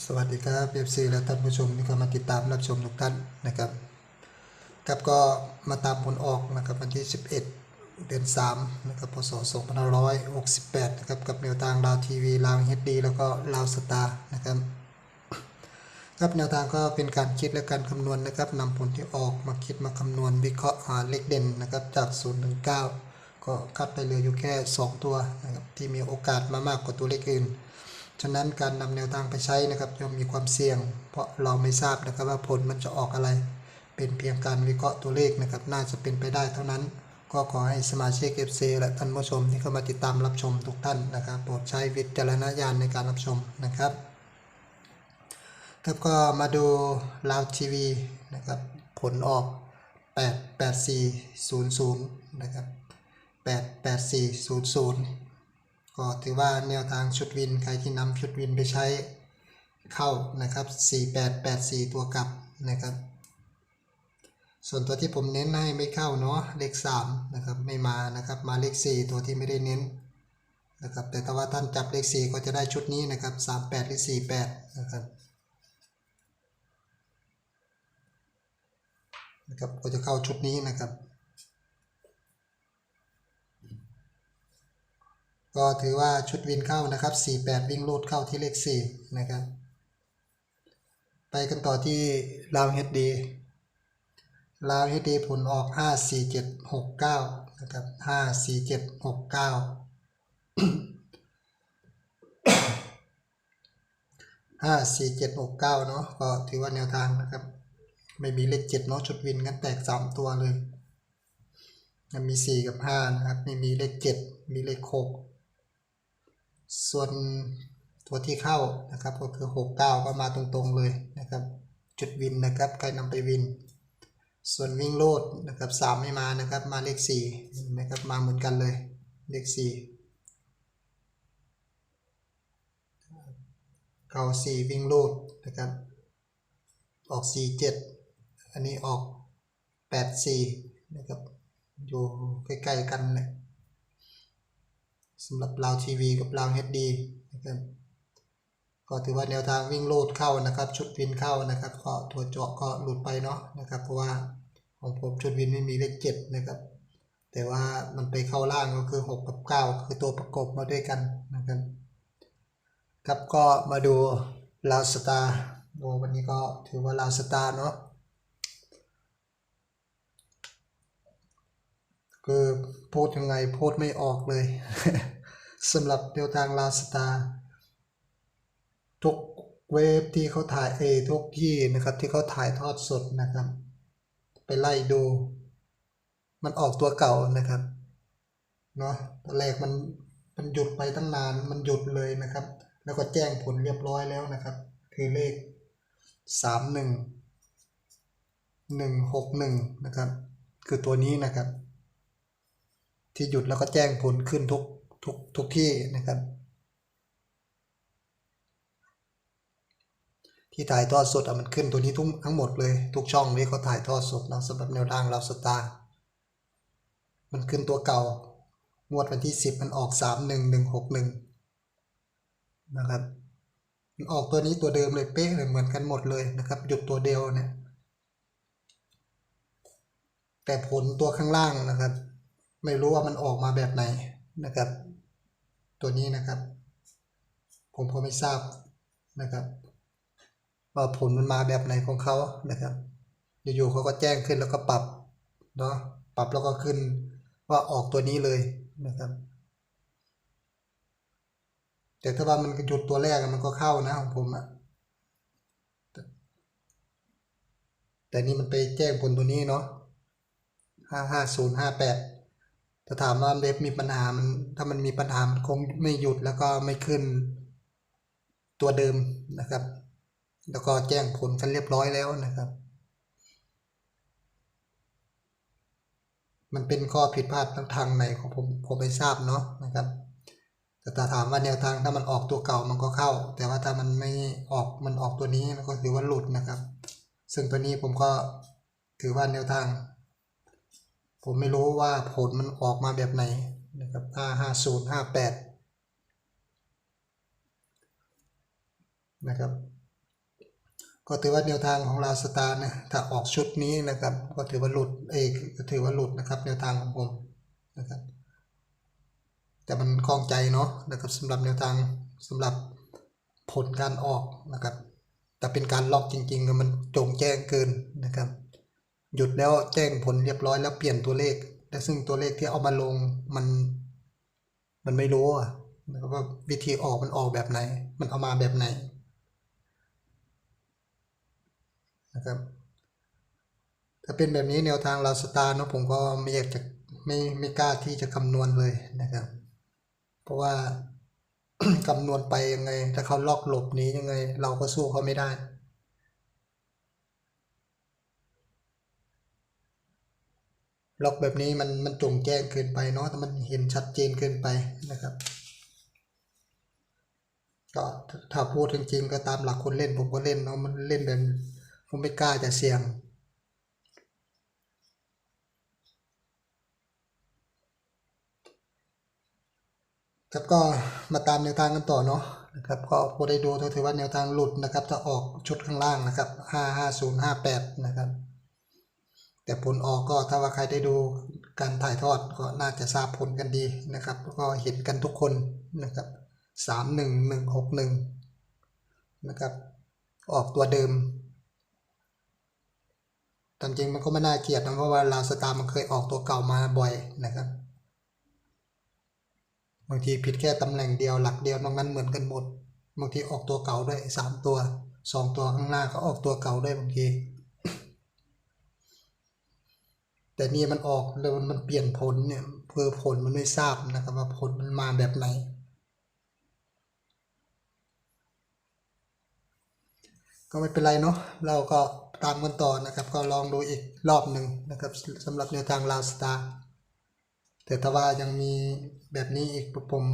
สวัสดีครับเอฟซีและท่านผู้ชมที่เข้ามาติดตามรับชมทุกท่านนะครับครับก็มาตามผลออกนะครับวันที่ 11 เดือน3นะครับพศ2568นะครับกับแนวทางดาวทีวีลาวเฮดดีแล้วก็ลาวสตาร์นะครับครับแนวทางก็เป็นการคิดและการคำนวณนะครับนำผลที่ออกมาคิดมาคำนวณวิเคราะห์หาเลขเด่นนะครับจาก0ถึง9ก็คัดไปเหลืออยู่แค่ 2 ตัวนะครับที่มีโอกาสมามากกว่าตัวเลขอื่น ฉะนั้นการนำแนวทางไปใช้นะครับย่อมมีความเสี่ยง เพราะเราไม่ทราบนะครับว่าผลมันจะออกอะไร เป็นเพียงการวิเคราะห์ตัวเลขนะครับ น่าจะเป็นไปได้เท่านั้น ก็ขอให้สมาชิก FC และท่านผู้ชมที่เข้ามาติดตามรับชมทุกท่านนะครับ โปรดใช้วิจารณญาณในการรับชมนะครับครับก็มาดูลาวทีวีนะครับผลออก 88400 นะครับ 88400 ก็ถือว่าแนวทางชุดวินใครที่นำชุดวินไปใช้เข้านะครับ 4884 ตัวกลับนะครับ ส่วนตัวที่ผมเน้นให้ไม่เข้าเนาะเลข3นะครับไม่มานะครับมาเลข 4 ตัวที่ไม่ได้เน้นนะครับแต่ถ้าว่าท่านจับเลข 4 ก็จะได้ชุดนี้นะครับ 38 หรือ 48 นะครับนะครับก็จะเข้าชุดนี้นะครับ ก็ถือว่าชุดวินเข้านะครับ 48 วิ่งลูดเข้าที่เลข 4 นะครับ ไปกันต่อที่ลาวเฮดดีลาวเฮดดีผลออก 54769 นะครับ 54769 54769 เนาะก็ถือว่าแนวทางนะครับ ไม่มีเลข 7 เนาะชุดวินกันแตก 3 ตัวเลยมี 4 กับ 5 นะครับ ไม่มีเลข 7 มีเลข 6 ส่วนตัวที่เข้านะครับก็คือ 69 ก็มาตรงๆเลยนะครับ จุดวินนะครับใครนำไปวิน ส่วนวิ่งโลดนะครับ3ไม่มานะครับมาเลข4นะครับมาเหมือนกันเลยเลข4เก่า4วิ่งโลดนะครับออก 4 7 อันนี้ออก 8 4นะครับอยู่ใกล้ๆกันเลย สำหรับลาวทีวีกับลาวเฮดดีนะครับก็ถือว่าแนวทางวิ่งโลดเข้านะครับ ชุดวินเข้านะครับก็ตัวเจาะก็หลุดไปเนาะนะครับ เพราะว่าของผมชุดวินไม่มีเลขเจ็ดนะครับ แต่ว่ามันไปเข้าล่างก็คือ 6 กับ 9 คือตัวประกบมาด้วยกันนะครับครับก็มาดูลาวสตาร์โอ้วันนี้ก็ถือว่าลาวสตาร์เนาะ คือพูดยังไงพูดไม่ออกเลยสำหรับแนวทางลาสตาทุกเว็บที่เขาถ่ายเอทุกที่นะครับ ที่เขาถ่ายทอดสดนะครับ ไปไล่ดู มันออกตัวเก่านะครับเนาะตอนแรกมันมันหยุดไปตั้งนานมันหยุดเลยนะครับ แล้วก็แจ้งผลเรียบร้อยแล้วนะครับ คือเลขสามหนึ่งหนึ่งหกหนึ่งนะครับ คือตัวนี้นะครับ ที่หยุดแล้วก็แจ้งผลขึ้นทุกทุกทุกที่นะครับ ที่ถ่ายทอดสดอะมันขึ้นตัวนี้ทุกทั้งหมดเลย ทุกช่องที่เขาถ่ายทอดสดนะสำหรับแนวทางเราสตาร์มันขึ้นตัวเก่างวดวันที่สิบมันออกสามหนึ่งหนึ่งหกหนึ่งนะครับมันออกตัวนี้ตัวเดิมเลยเป๊ะเลยเหมือนกันหมดเลยนะครับ หยุดตัวเดียวเนี่ยแต่ผลตัวข้างล่างนะครับ ไม่รู้ว่ามันออกมาแบบไหนนะครับ ตัวนี้นะครับ ผมก็ไม่ทราบนะครับว่าผลมันมาแบบไหนของเขานะครับ อยู่ๆเขาก็แจ้งขึ้นแล้วก็ปรับเนาะปรับแล้วก็ขึ้นว่าออกตัวนี้เลยนะครับ แต่ถ้าว่ามันหยุดตัวแรกมันก็เข้านะของผมอะแต่แต่นี่มันไปแจ้งผลตัวนี้เนาะห้าห้าศูนย์ห้าแปด ถ้าถามว่าเว็บมีปัญหามันถ้ามันมีปัญหามันคงไม่หยุดแล้วก็ไม่ขึ้นตัวเดิมนะครับ แล้วก็แจ้งผลกันเรียบร้อยแล้วนะครับ มันเป็นข้อผิดพลาดทางทางไหนของผมผมไม่ทราบเนาะนะครับ แต่ถ้าถามว่าแนวทางถ้ามันออกตัวเก่ามันก็เข้า แต่ว่าถ้ามันไม่ออกมันออกตัวนี้ก็ถือว่าหลุดนะครับ ซึ่งตัวนี้ผมก็ถือว่าแนวทาง ผมไม่รู้ว่าผลมันออกมาแบบไหนนะครับห้าห้าศูนย์ห้าแปดนะครับ ก็ถือว่าแนวทางของลาสตาร์นะถ้าออกชุดนี้นะครับ ก็ถือว่าหลุดเอกถือว่าหลุดนะครับแนวทางของผมนะครับ แต่มันคลองใจเนาะนะครับสำหรับแนวทางสำหรับผลการออกนะครับ แต่เป็นการล็อกจริงๆก็มันจงแจ้งเกินนะครับ หยุดแล้วแจ้งผลเรียบร้อยแล้วเปลี่ยนตัวเลข แต่ซึ่งตัวเลขที่เอามาลงมัน มันไม่รู้อะนะครับว่าวิธีออกมันออกแบบไหน มันเอามาแบบไหนนะครับถ้าเป็นแบบนี้แนวทางเราสตาร์เนาะผมก็ไม่อยากจะไม่ไม่กล้าที่จะคำนวณเลยนะครับ เพราะว่าคำนวณไปยังไง ถ้าเขาล็อกหลบหนี้ยังไง เราก็สู้เขาไม่ได้ ล็อกแบบนี้มันมันจงแจ้งเกินไปเนาะแต่มันเห็นชัดเจนเกินไปนะครับ ก็ถ้าพูดจริงๆก็ตามหลักคนเล่นผมก็เล่นเนาะมันเล่นแบบผมไม่กล้าจะเสี่ยงครับก็มาตามแนวทางกันต่อเนาะนะครับก็พอได้ดูถือว่าแนวทางหลุดนะครับถ้าออกชุดข้างล่างนะครับห้าห้าศูนย์ห้าแปดนะครับ แต่ผลออกก็ถ้าว่าใครได้ดูการถ่ายทอดก็น่าจะทราบผลกันดีนะครับ ก็เห็นกันทุกคนนะครับสามหนึ่งหนึ่งหกหนึ่งนะครับออกตัวเดิมตามจริงมันก็ไม่น่าเกลียดนะเพราะว่าลาวสตาร์มันเคยออกตัวเก่ามาบ่อยนะครับ บางทีผิดแค่ตำแหน่งเดียวหลักเดียวนอกนั้นเหมือนกันหมด บางทีออกตัวเก่าด้วยสามตัวสองตัวข้างหน้าก็ออกตัวเก่าด้วยบางที แต่นี่มันออกแล้วมันเปลี่ยนผลเนี่ยเพื่อผลมันไม่ทราบนะครับว่าผลมันมาแบบไหน ก็ไม่เป็นไรเนาะเราก็ตามกันต่อนะครับ ก็ลองดูอีกรอบหนึ่งนะครับสำหรับแนวทางลาวสตาร์แต่ถ้าว่ายังมีแบบนี้อีกผม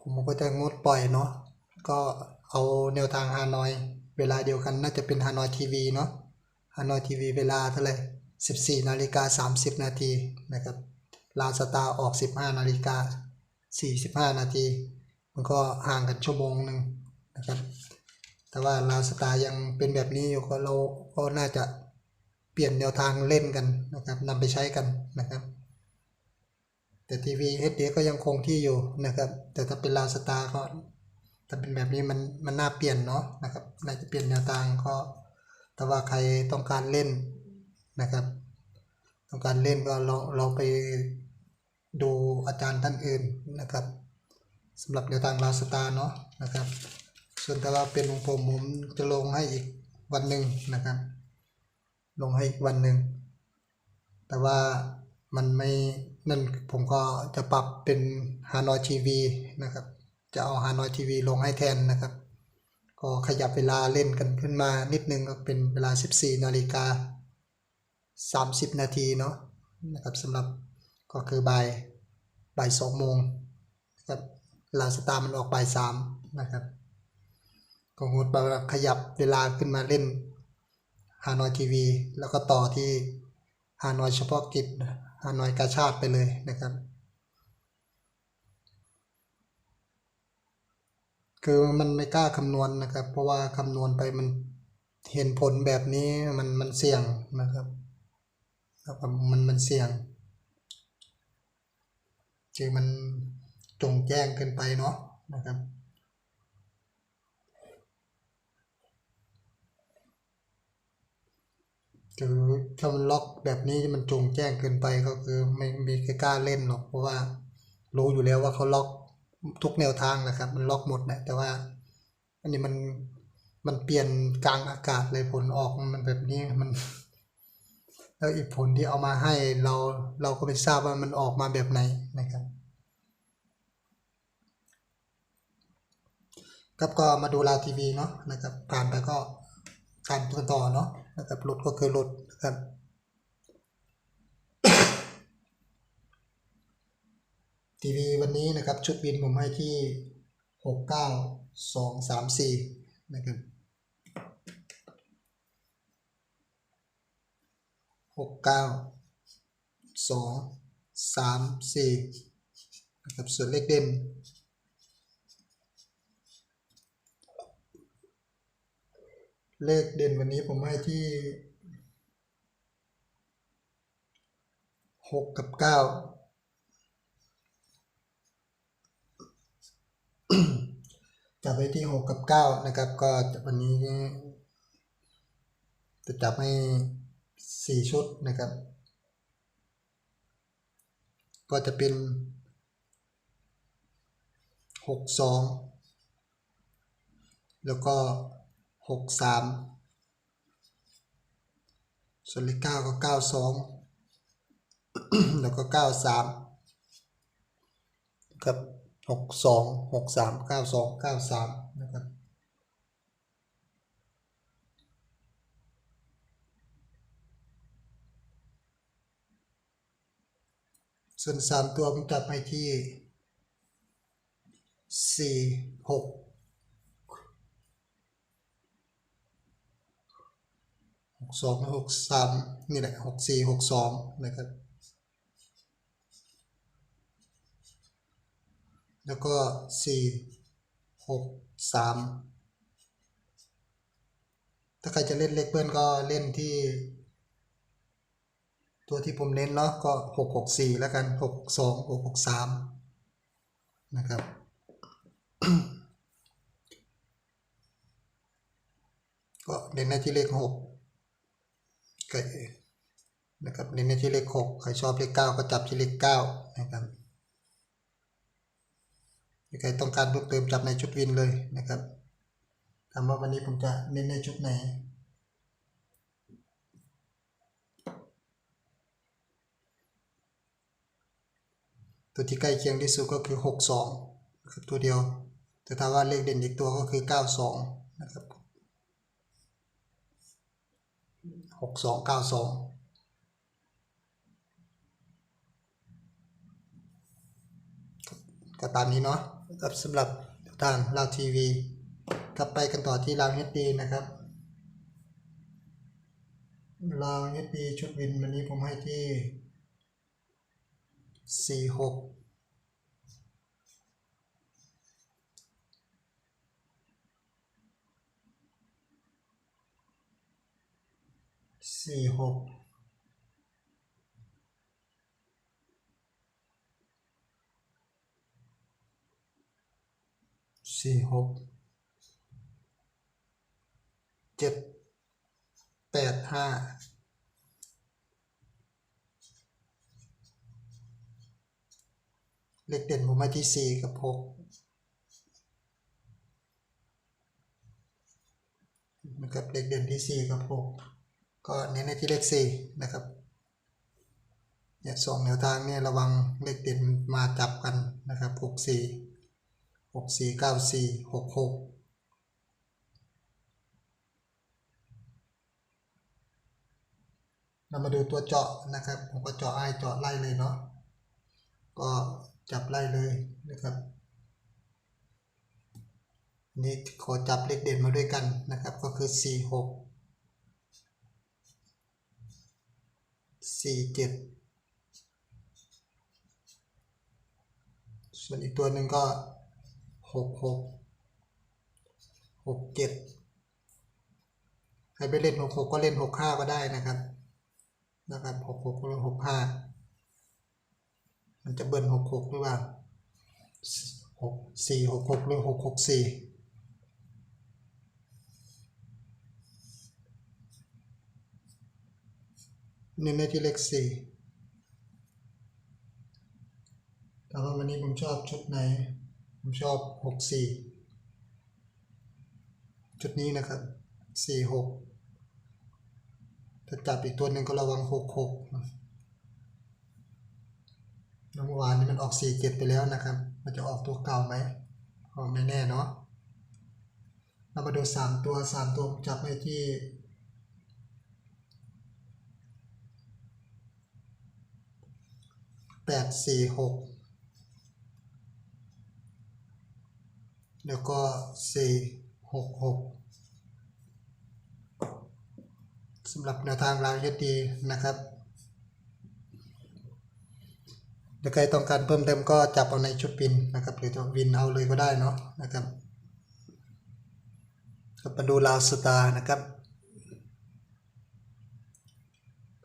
ผมก็จะงดปล่อยเนาะก็เอาแนวทางฮานอย เวลาเดียวกันน่าจะเป็นฮานอยทีวีเนาะฮานอยทีวีเวลาเท่าไหร่ 14นาฬิกา30 นาทีนะครับลาสตาร์ออก 15นาฬิกา45 นาที มันก็ห่างกันชั่วโมงหนึ่งนะครับ แต่ว่าลาสตาร์ยังเป็นแบบนี้อยู่ก็เราก็น่าจะเปลี่ยนแนวทางเล่นกันนะครับนำไปใช้กันนะครับแต่ทีวี HD ก็ยังคงที่อยู่นะครับ แต่ถ้าเป็นลาสตาก็ถ้าเป็นแบบนี้มันมันน่าเปลี่ยนเนาะนะครับน่าจะเปลี่ยนแนวทางก็ แต่ว่าใครต้องการเล่น นะครับต้องการเล่นก็ลองเราไปดูอาจารย์ท่านอื่นนะครับสำหรับแนวทางลาสตาเนาะนะครับ ส่วนแต่ว่าเป็นของผมผมจะลงให้อีกวันหนึ่งนะครับ ลงให้อีกวันหนึ่งแต่ว่ามันไม่นั่นผมก็จะปรับเป็นฮานอยทีวีนะครับ จะเอาฮานอยทีวีลงให้แทนนะครับ ก็ขยับเวลาเล่นกันขึ้นมานิดนึงก็เป็นเวลา 14นาฬิกา 30 นาทีเนาะนะครับสำหรับก็คือบ่ายบ่ายสองโมงนะครับลาสตาร์มันออกบ่ายสามนะครับก็งดไปขยับเวลาขึ้นมาเล่นฮานอยทีวี แล้วก็ต่อที่ฮานอยเฉพาะกิจฮานอยกาชาติไปเลยนะครับคือมันไม่กล้าคำนวณนะครับ เพราะว่าคำนวณไปมันเห็นผลแบบนี้มันมันเสี่ยงนะครับ ครับมันมันเสี่ยงคือมันจงแจ้งเกินไปเนาะนะครับคือถ้ามันล็อกแบบนี้มันจงแจ้งเกินไปก็คือไม่มีใครกล้าเล่นหรอกเพราะว่ารู้อยู่แล้วว่าเขาล็อกทุกแนวทางนะครับ มันล็อกหมดนะแต่ว่า อันนี้มันมันเปลี่ยนกลางอากาศเลยผลออกมันแบบนี้มัน แล้วอีกผลที่เอามาให้เราเราก็ไม่ทราบว่ามันออกมาแบบไหนนะครับครับก็มาดูลาวทีวีเนาะนะครับผ่านไปก็ตามกันต่อเนาะนะครับหลุดก็คือหลุดนะครับทีวีวันนี้นะครับชุดบินผมให้ที่หกเก้าสองสามสี่นะครับห กเก้าสองสามสี่นะครับส่วนเลขเด่นเลขเด่นวันนี้ผมให้ที่หกกับเก้าจับไว้ที่หกกับเก้านะครับ ก็วันนี้จะจับให้ สี่ชุดนะครับ ก็จะเป็นหกสองแล้วก็หกสามส่วนเลขเก้าก็เก้าสองแล้วก็เก้าสามครับหกสองหกสามเก้าสองเก้าสามนะครับ ส่วนสามตัวผมจับไปที่สี่หกหกสองหกสามนี่แหละหกสี่หกสองนะครับ แล้วก็สี่หกสามถ้าใครจะเล่นเล็กเพื่อนก็เล่นที่ ตัวที่ผมเน้นเนาะก็หกหกสี่แล้วกันหกสองหกหกสามนะครับ ก็เน้นในที่เลขหกก็นะครับเน้นในที่เลขหกใครชอบเลขเก้าก็จับที่เลขเก้านะครับใครต้องการเพิ่มเติมจับในชุดวินเลยนะครับถามว่าวันนี้ผมจะเน้นในชุดไหน ตัวที่ใกล้เคียงที่สุดก็คือ 62นะครับตัวเดียว แต่ถ้าว่าเลขเด่นอีกตัวก็คือ 92 นะครับ 62 92ก็ตามนี้เนาะครับสำหรับทางลาวทีวีกลับไปกันต่อที่ลาวเฮดดีนะครับลาวเฮดดีชุดวินวันนี้ผมให้ที่ สี่หกสี่หกสี่หกเจ็ดแปดห้า เลขเด่นผมมาที่สี่กับหกนะครับ เลขเด่นที่สี่กับหกก็เน้นในที่เลขสี่นะครับเนี่ยสองแนวทางเนี่ยระวังเลขเด่นมาจับกันนะครับหกสี่หกสี่เก้าสี่หกหกเรามาดูตัวเจาะนะครับ ผมก็เจาะไอเจาะไล่เลยเนาะ ก็ จับไล่เลยนะครับนี่ขอจับเลขเด่นมาด้วยกันนะครับ ก็คือ 4 6 4 7 ส่วนอีกตัวหนึ่งก็ 6 6 6 7 ใครไปเล่น 6 6 ก็เล่น 6 5 ก็ได้นะครับ นะครับ 6 6ก็เล่น6 5 มันจะเบิ้ลหกหกหรือเปล่าหกสี่หกหกหรือหกหกสี่เน้นในที่เลขสี่แต่ว่าวันนี้ผมชอบชุดไหน ผมชอบหกสี่ชุดนี้นะครับสี่หกถ้าจับอีกตัวหนึ่งก็ระวังหกหก เมื่อวานนี้มันออกสี่เจ็ดไปแล้วนะครับ มันจะออกตัวเก่าไหมก็ไม่แน่เนาะเรามาดูสามตัวสามตัวจับไว้ที่แปดสี่หกแล้วก็สี่หกหกสำหรับแนวทางราวเยดีนะครับ ถ้าใครต้องการเพิ่มเติมก็จับเอาในชุดวินนะครับ หรือจะวินเอาเลยก็ได้เนาะนะครับก็มาดูลาวสตาร์นะครับ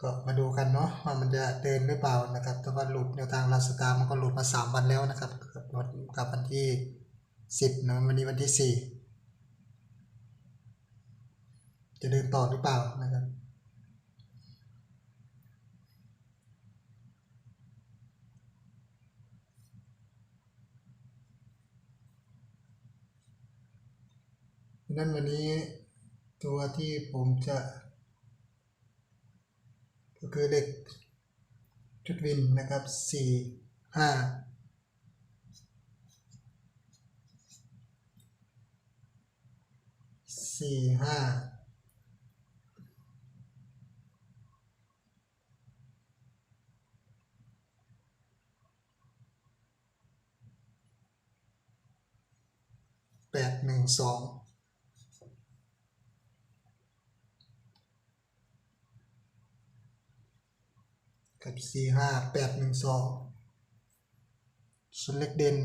ก็มาดูกันเนาะว่ามันจะเดินหรือเปล่านะครับ แต่ว่าหลุดแนวทางลาวสตาร์มันก็หลุดมาสามวันแล้วนะครับกับวันกับวันที่สิบนะวันนี้วันที่สี่จะเดินต่อหรือเปล่านะครับ นั้นวันนี้ตัวที่ผมจะ ก็คือเลขจุดวินนะครับสี่ห้าสี่ห้าแปดหนึ่งสอง กับสี่ห้าแปดหนึ่งสองส่วนเลขเด่น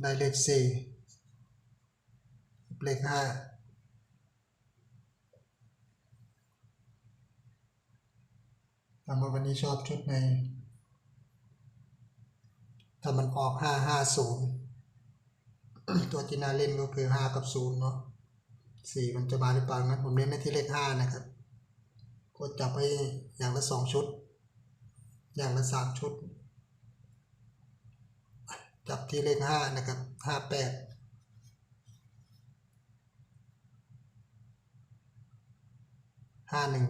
ได้เลขสี่เลขห้ามาวันนี้ชอบชุดไหนถ้ามันออกห้าห้าศูนย์ตัวที่น่าเล่นก็คือห้ากับศูนย์เนาะสี่มันจะมาหรือเปล่านะผมเล่นในที่เลขห้านะครับ ก็จับไปอย่างละสองชุด อย่างละสามชุด จับที่เลขห้านะครับห้าแปดห้าหนึ่ง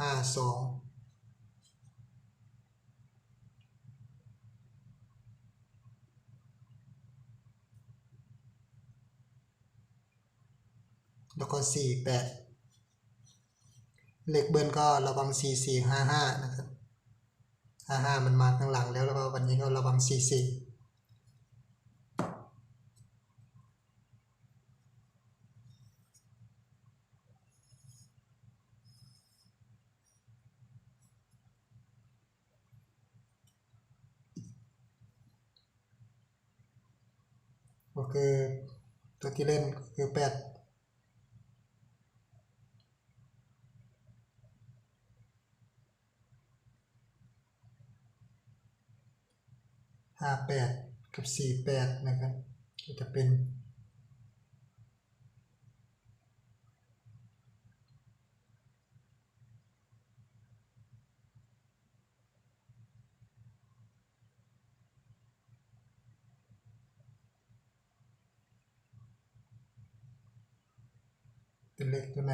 ห้าสองแล้วก็สี่แปด เลขเบิ้ลก็ระวัง 4 4 5 5 นะครับ 55 มันมาข้างหลังแล้วแล้วก็วันนี้ก็ระวัง 4 4ก็คือตัวที่เล่นคือแปด กับสี่แปดนะครับ ก็จะเป็นเป็นเลขตัวไหน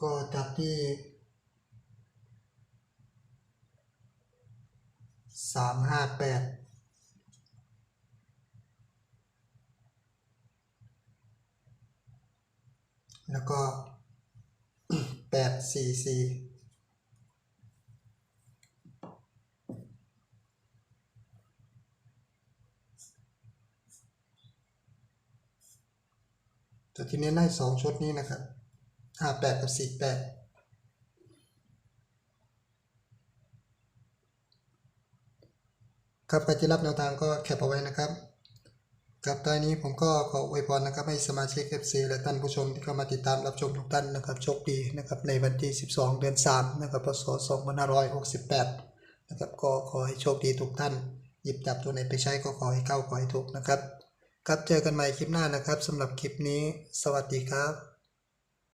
ก็จับที่ สามห้าแปดแล้วก็แปดสี่สี่แต่ทีนี้ได้สองชุดนี้นะครับห้าแปดกับสี่แปด ครับใครที่รับแนวทางก็แคปเอาไว้นะครับครับตอนนี้ผมก็ขออวยพรนะครับให้สมาชิก FC และท่านผู้ชมที่เข้ามาติดตามรับชมทุกท่านนะครับโชคดีนะครับในวันที่ 12 เดือน 3 นะครับพศ 2568 นะครับก็ขอให้โชคดีทุกท่าน หยิบจับตัวไหนไปใช้ก็ขอให้เข้าขอให้ถูกนะครับ ครับเจอกันใหม่คลิปหน้านะครับสำหรับคลิปนี้ สวัสดีครับ